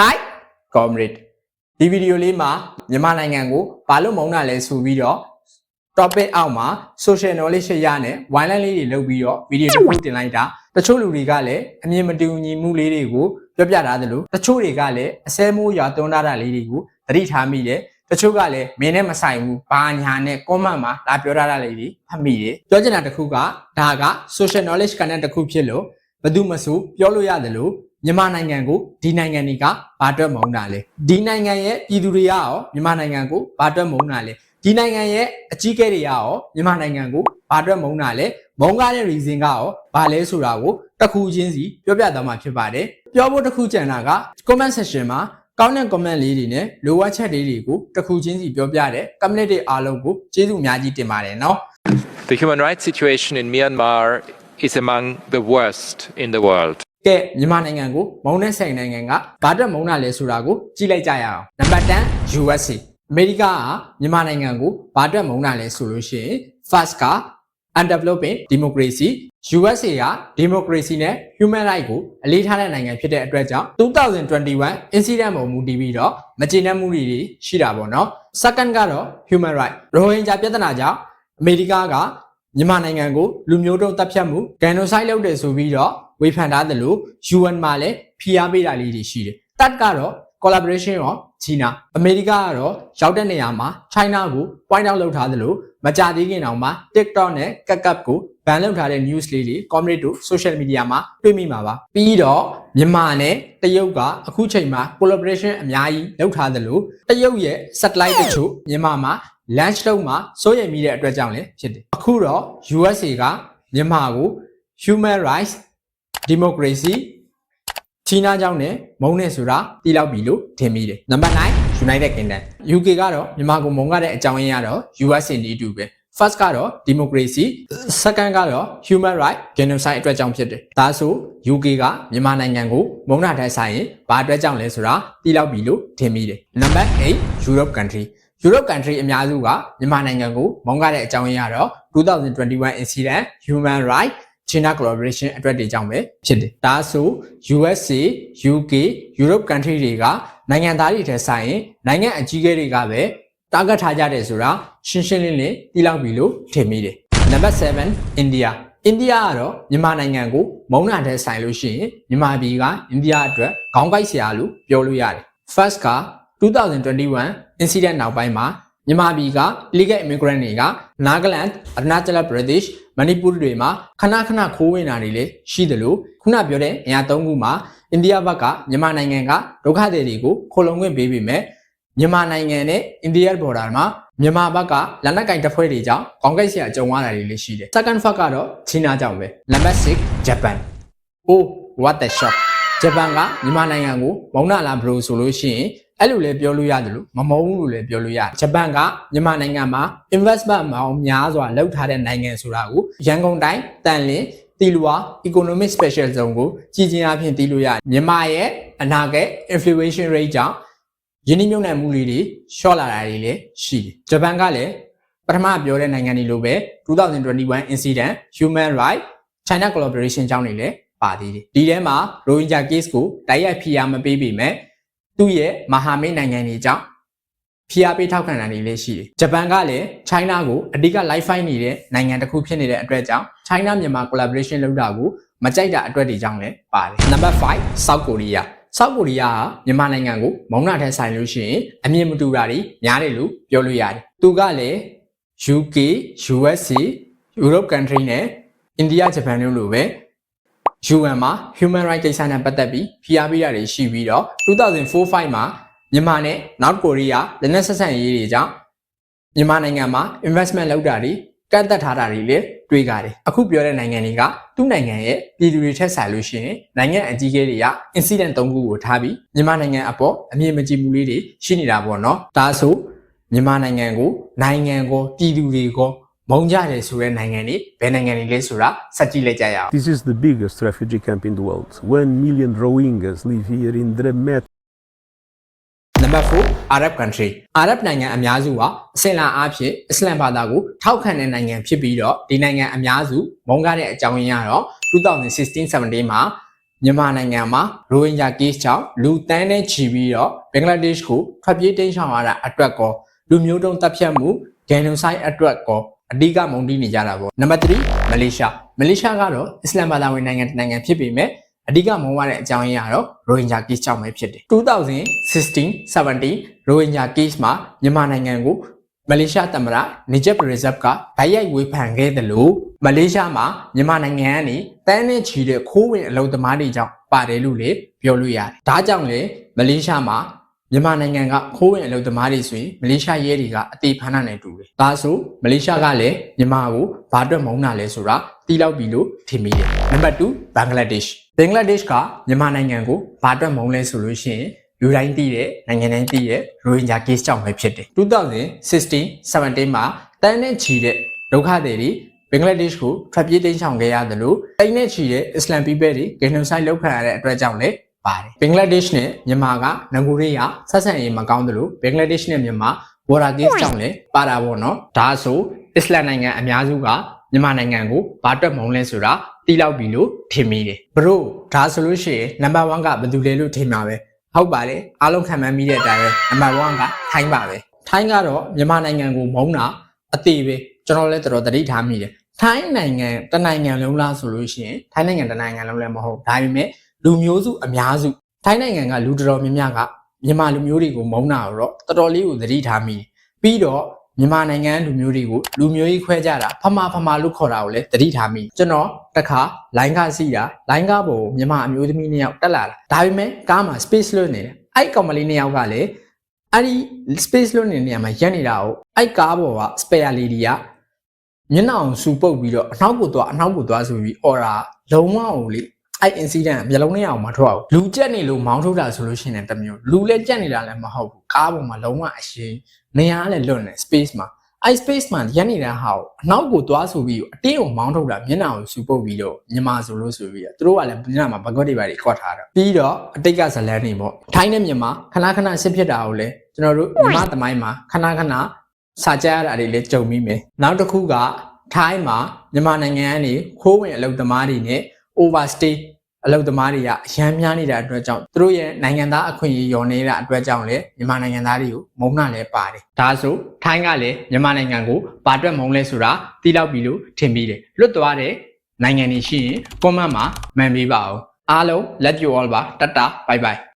Hi comrade ဒီဗီဒီယိုလေးမှာမြန်မာနိုင်ငံကိုဘာလို့မုန်းတာလဲဆိုပြီးတော့ topic အောက်မှာ social knowledge ရနဲ့ wine လေးတွေလုပ်ပြီးတော့ဗီဒီယိုတစ်ခုတင်လိုက်တာတချို့လူတွေကလည်းအမြင်မတူညီမှုလေးတွေကိုပြောပြထားသလိုတချို့တွေကလည်းအစဲမိုးရွာသွန်းထားတာလေးတွေကိုသတိထားမိတယ်တချို့ကလည်းမင်းနဲ့မဆိုင်ဘူးဘာညာနဲ့ comment မှာလာပြောထားတာလေးတွေဖတ်မိတယ်ပြောချင်တာတစ်ခုကဒါက social knowledge content တစ်ခုဖြစ်လို့ဘယ်သူမှဆိုပြောလို့ရတယ်လို့ မြန်မာနိုင်ငံကိုဒီနိုင်ငံတွေကဘာအတွက်မုန်းတာလဲဒီနိုင်ငံရဲ့ပြည်သူတွေကရောမြန်မာနိုင်ငံကိုဘာအတွက်မုန်းတာလဲဒီနိုင်ငံရဲ့အကြီးအကဲတွေကရောမြန်မာနိုင်ငံကိုဘာအတွက်မုန်းတာလဲမုန်းကားတဲ့ reason ကရောဘာလဲဆိုတာကိုတစ်ခုချင်းစီပြောပြသွားမှာဖြစ်ပါတယ်ပြောဖို့တစ်ခုကြံတာက comment section မှာကောင်းတဲ့ comment လေးတွေနဲ့လိုအပ်ချက်လေးတွေကိုတစ်ခုချင်းစီပြောပြတဲ့ community အားလုံးကိုကျေးဇူးအများကြီးတင်ပါတယ်နော် The human rights situation in Myanmar is among the worst in the world. ကဲမြန်မာနိုင်ငံကိုမုံတဲ့ဆိုင်နိုင်ငံကဘာအတွက်မုံတာလဲဆိုတာကိုကြည့်လိုက်ကြရအောင်နံပါတ်10 USA အမေရိကကမြန်မာနိုင်ငံကိုဘာအတွက်မုံတာလဲဆိုလို့ရှိရင် first က undeveloping democracy USA က democracy နဲ့ human right ကိုအလေးထားတဲ့နိုင်ငံဖြစ်တဲ့အတွက်ကြောင့်2021 incident ပုံမူတည်ပြီးတော့မကျေနပ်မှုတွေရှိတာပေါ့နော် second ကတော့ human right ရိုဟင်ဂျာပြဿနာကြောင့်အမေရိကကမြန်မာနိုင်ငံကိုလူမျိုးတုံးတပ်ဖြတ်မှု genocide လုပ်တယ်ဆိုပြီးတော့ဝေဖန်ထားတယ်လို့ UN မှာလည်းဖိအားပေးတာလေးတွေရှိတယ်။ TAT ကတော့ collaboration ရော China အမေရိကကတော့ရောက်တဲ့နေရာမှာ China ကို point out လုပ်ထားတယ်လို့မကြသေးခင်တောင်မှ TikTok နဲ့ Kakap ကို ban လုပ်ထားတဲ့ news လေးတွေ community တို့ social media မှာတွေ့မိမှာပါ။ပြီးတော့မြန်မာနဲ့တရုတ်ကအခုချိန်မှာ collaboration အများကြီးလုပ်ထားတယ်လို့တရုတ်ရဲ့ satellite တချို့မြန်မာမှာ launch လုပ်မှာစိုးရိမ်မိတဲ့အတွက်ကြောင့်လည်းဖြစ်တယ်။အခုတော့ USA ကမြန်မာကို human rights democracy ချီနာကြောင့်နဲ့မုံနဲ့ဆိုတာတီးလောက်ပြီလို့ထင်မိတယ်နံပါတ်9 United Kingdom UK ကတော့မြန်မာကိုမုံရတဲ့အကြောင်းရင်းကတော့ US နေတူပဲ first ကတော့ democracy second ကတော့ human right genocide အတွက်ကြောင့်ဖြစ်တယ်ဒါဆို UK ကမြန်မာနိုင်ငံကိုမုံရတဲ့ဆိုင်ရင်ဘာအတွက်ကြောင့်လဲဆိုတာတီးလောက်ပြီလို့ထင်မိတယ်နံပါတ်8 Europe country Europe country အများစုကမြန်မာနိုင်ငံကိုမုံရတဲ့အကြောင်းရင်းကတော့2021 incident human right China collaboration အတွက်တွေကြောင့်ပဲဖြစ်တယ်။ဒါဆို USA, UK, Europe country တွေကနိုင်ငံသားတွေထဲဆိုင်ရင်နိုင်ငံအကြီးအကဲတွေကပဲ target ထားကြတယ်ဆိုတာရှင်းရှင်းလင်းလင်းသိလောက်ပြီလို့ထင်မိတယ်။နံပါတ်7 India India ကတော့မြန်မာနိုင်ငံကိုမုံနာတဲ့ဆိုင်လို့ရှိရင်မြန်မာပြည်က India အတွက်ခေါင်းကိုက်စရာလို့ပြောလို့ရတယ်။ First က2021 incident နောက်ပိုင်းမှာ မြန်မာပြည်က illegal immigrant တွေကနာဂလန်အရနာချလပရဒေ့ရှ်မဏိပူတွေမှာခဏခဏခိုးဝင်တာတွေလည်းရှိတယ်လို့ခုနပြောတဲ့နေရာ၃ခုမှာအိန္ဒိယဘက်ကမြန်မာနိုင်ငံကဒုက္ခသည်တွေကိုခိုလုံခွင့်ပေးပြီးမြဲမြန်မာနိုင်ငံနဲ့အိန္ဒိယဘော်ဒါမှာမြန်မာဘက်ကလက်နက်ကင်တပ်ဖွဲ့တွေကြောင့်ကောင်းကင်ဆရာကြုံရတာတွေလည်းရှိတယ် second fact ကတော့ချီနာကြောင့်ပဲ number 6 Japan oh what the shock ဂျပန်ကမြန်မာနိုင်ငံကိုမုံနာလာဘလို့ဆိုလို့ရှိရင် အဲ့လိုလည်းပြောလို့ရတယ်လို့မမုံဘူးလို့လည်းပြောလို့ရတယ်ဂျပန်ကမြန်မာနိုင်ငံမှာ investment မောင်များစွာလုပ်ထားတဲ့နိုင်ငံဆိုတာကိုရန်ကုန်တိုင်းတန်လင်းတီလွာ economic special zone ကိုကြည်ကျင်အဖြစ်တီးလို့ရတယ်မြန်မာရဲ့အနာဂတ် inflation rate ကြောင့်ယင်းနှိမ့်မြုံနယ်မှုလေးတွေရှော့လာတာတွေလည်းရှိတယ်ဂျပန်ကလည်းပထမပြောတဲ့နိုင်ငံတွေလိုပဲ2021 incident human right China collaboration ကြောင့်နေလည်းပါသေးတယ်ဒီထဲမှာ Rohingya case ကိုတိုက်ရိုက်ဖိအားမပေးပေမဲ့ သူ့ရဲ့မဟာမိတ်နိုင်ငံတွေကြောင့်ဖိအားပေးထောက်ခံတာတွေလည်းရှိတယ်ဂျပန်ကလည်း China ကိုအဓိက live fight နေတဲ့နိုင်ငံတစ်ခုဖြစ်နေတဲ့အတွက်ကြောင့် China မြန်မာ collaboration လုပ်တာကိုမကြိုက်တာအတွက်တွေကြောင့်လည်းပါတယ် number 5 South Korea ဆောက်ကိုရီးယားကမြန်မာနိုင်ငံကိုမုံနာထက်ဆိုင်လို့ရှိရင်အမြင်မတူတာတွေများတယ်လို့ပြောလို့ရတယ်။သူကလည်း UK, USA, Europe country နဲ့ India, Japan တို့လိုပဲ UN မှာ human right ကိစ္စနဲ့ပတ်သက်ပြီးဖိအားပေးတာတွေရှိပြီးတော့2004-5မှာမြန်မာနဲ့ North Korea လက်နက်ဆက်ဆံရေးတွေကြောင့်မြန်မာနိုင်ငံမှာ investment လုပ်တာတွေကန့်သက်ထားတာတွေလည်းတွေ့ကြတယ်အခုပြောတဲ့နိုင်ငံတွေကသူ့နိုင်ငံရဲ့ပြည်သူတွေထက်ဆိုင်လို့ရှိရင်နိုင်ငံအကြီးအကဲတွေက incident ၃ခုကိုထားပြီးမြန်မာနိုင်ငံအပေါ်အမြင်မကြည်မှုလေးတွေရှိနေတာပေါ့နော်ဒါဆိုမြန်မာနိုင်ငံကိုနိုင်ငံကိုပြည်သူတွေကို မုံကြတယ်ဆိုတဲ့နိုင်ငံတွေဘယ်နိုင်ငံတွေလဲဆိုတာစက်ကြည့်လိုက်ကြရအောင် This is the biggest refugee camp in the world. One million Rohingyas live here in dramatic နံပါတ်4 Arab country Arab နိုင်ငံအများစုကအစလမ်အားဖြင့်အစ္စလမ်ဘာသာကိုထောက်ခံတဲ့နိုင်ငံဖြစ်ပြီးတော့ဒီနိုင်ငံအများစုမုန်းကားတဲ့အကြောင်းရင်းကတော့2016-17မှာမြန်မာနိုင်ငံမှာရိုဟင်ဂျာ case ကြောင့်လူတန်းနဲ့ချီပြီးတော့ဘင်္ဂလားဒေ့ရှ်ကိုထွက်ပြေးတိမ်းရှောင်ရတာအတွက်ကောလူမျိုးတုံးတပ်ဖြတ်မှု genocide အတွက်ကော အဓိကမုန်တီးနေကြတာပေါ့နံပါတ်3မလေးရှားမလေးရှားကတော့အစ္စလာမ်ဘာသာဝင်နိုင်ငံတစ်နိုင်ငံဖြစ်ပေမဲ့အဓိကမုန်းရတဲ့အကြောင်းရင်းကတော့ရိုဟင်ဂျာ case ကြောင့်ပဲဖြစ်တယ်2016 17ရိုဟင်ဂျာ case မှာမြန်မာနိုင်ငံကိုမလေးရှားသမ္မတနီဂျပ်ရီဇပ်ကဗိုက်ရိုက်ဝေဖန်ခဲ့တယ်လို့မလေးရှားမှာမြန်မာနိုင်ငံကနေတန်းနဲ့ချီတဲ့ခိုးဝင်အလုပ်သမားတွေကြောင့်ပါတယ်လို့လေပြောလို့ရတယ်။ဒါကြောင့်လေမလေးရှားမှာ မြန်မာနိုင်ငံကခိုးဝင်အလုပ်သမားတွေဆိုရင်မလေးရှားရဲတွေကအသေးဖမ်းတာနဲ့တူတယ်။ဒါဆိုမလေးရှားကလည်းမြန်မာကိုဘာအတွက်မုန်းတာလဲဆိုတာတီးလောက်ပြီလို့ထင်မိတယ်။နံပါတ်2ဘင်္ဂလားဒေ့ရှ်ဘင်္ဂလားဒေ့ရှ်ကမြန်မာနိုင်ငံကိုဘာအတွက်မုန်းလဲဆိုလို့ရှိရင်လူတိုင်းသိတဲ့နိုင်ငံတိုင်းသိတဲ့ရိုဟင်ဂျာ case ကြောင့်ပဲဖြစ်တယ်2016 17မှာတန်းနဲ့ချီတဲ့ဒုက္ခသည်တွေဘင်္ဂလားဒေ့ရှ်ကိုထွက်ပြေးတိမ်းရှောင်ခဲ့ရတယ်လို့တိတ်နဲ့ချီတဲ့အစ္စလမ်ပြည်ပဲတွေ genocide လုပ်ခံရတဲ့အတွက်ကြောင့်လည်း ပါတယ်ဘင်္ဂလားဒေ့ရှ်နဲ့မြန်မာကငကူရေးရဆက်ဆံရေးမကောင်းသလိုဘင်္ဂလားဒေ့ရှ်နဲ့မြန်မာ border case ကြောင့်လည်းပါတာပေါ့နော်ဒါဆိုအစ္စလမ်နိုင်ငံအများစုကမြန်မာနိုင်ငံကိုဘာတွက်မုံလဲဆိုတာတီးလောက်ပြီလို့ထင်မိတယ်ဘရိုဒါဆိုလို့ရှိရင်နံပါတ်1ကဘယ်သူလဲလို့ထင်မှာပဲဟုတ်ပါတယ်အားလုံးခံမှန်းမိတဲ့အတိုင်းပဲနံပါတ်1ကထိုင်းပါပဲထိုင်းကတော့မြန်မာနိုင်ငံကိုမုံတာအသေးပဲကျွန်တော်လည်းတော်တော်သတိထားမိတယ်ထိုင်းနိုင်ငံတစ်နိုင်ငံလုံးလားဆိုလို့ရှိရင်ထိုင်းနိုင်ငံတစ်နိုင်ငံလုံးလည်းမဟုတ်ဒါပေမဲ့ လူမျိုးစုအများစုထိုင်းနိုင်ငံကလူတော်တော်များများကမြန်မာလူမျိုးတွေကိုမုံတာတော့တော်တော်လေးကိုသတိထားမိတယ်ပြီးတော့မြန်မာနိုင်ငံလူမျိုးတွေကိုလူမျိုးကြီးခွဲကြတာဖမဖမလို့ခေါ်တာကိုလည်းသတိထားမိကျွန်တော်တခါလိုင်းကားစီးတာလိုင်းကားပေါ်ကိုမြန်မာအမျိုးသမီးနှစ်ယောက်တက်လာတာဒါပေမဲ့ကားမှာ space လွတ်နေတယ်အဲ့ကောင်မလေးနှစ်ယောက်ကလည်းအဲ့ဒီ space လွတ်နေတဲ့နေရာမှာရက်နေတာကိုအဲ့ကားပေါ်က spare lady ကမျက်နှာအောင်စူပုတ်ပြီးတော့အနောက်ကိုသွားအနောက်ကိုသွားဆိုပြီး order လုံးဝအောင်လေ အဲ့ incident ကမျက်လုံးနဲ့အောင်မထွက်အောင်လူကြက်နေလို့မောင်းထုတ်တာဆိုလို့ရှိရင်တမျိုးလူလည်းကြက်နေတာလည်းမဟုတ်ဘူးကားပေါ်မှာလုံးဝအရှင်နေရာကလည်းလွတ်နေ space မှာအဲ့ space မှာရက်နေတဲ့ဟာကိုအနောက်ကိုသွားဆိုပြီးအတင်းကိုမောင်းထုတ်တာမျက်နှာကိုစူပုတ်ပြီးတော့မြန်မာဆိုလို့ဆိုပြီးတော့သူတို့ကလည်းမျက်နှာမှာဘကွက်တွေပါတွေခွက်ထားတော့ပြီးတော့အတိတ်ကဇလန်းနေပေါ့ထိုင်းနဲ့မြန်မာခဏခဏဆစ်ဖြစ်တာကိုလည်းကျွန်တော်တို့မြန်မာသမိုင်းမှာခဏခဏစာကြရတာတွေလည်းကြုံမိမယ်နောက်တစ်ခုကထိုင်းမှာမြန်မာနိုင်ငံကနေခိုးဝင်အလုပ်သမားတွေနဲ့ overstay အလုပ်သမားတွေကအရန်များနေတာအတွက်ကြောင့်သူတို့ရဲ့နိုင်ငံသားအခွင့်အရေးလျော်နေတာအတွက်ကြောင့်လည်းမြန်မာနိုင်ငံသားတွေကိုမုန်းတာလည်းပါတယ်ဒါဆိုထိုင်းကလည်းမြန်မာနိုင်ငံကိုဘာအတွက်မုန်းလဲဆိုတာသိတော့ပြီလို့ထင်ပြီးတယ်လွတ်သွားတဲ့နိုင်ငံတွေရှိရင် comment မှာမှန်ပေးပါအောင်အားလုံး let you all ပါတတ်တာ bye bye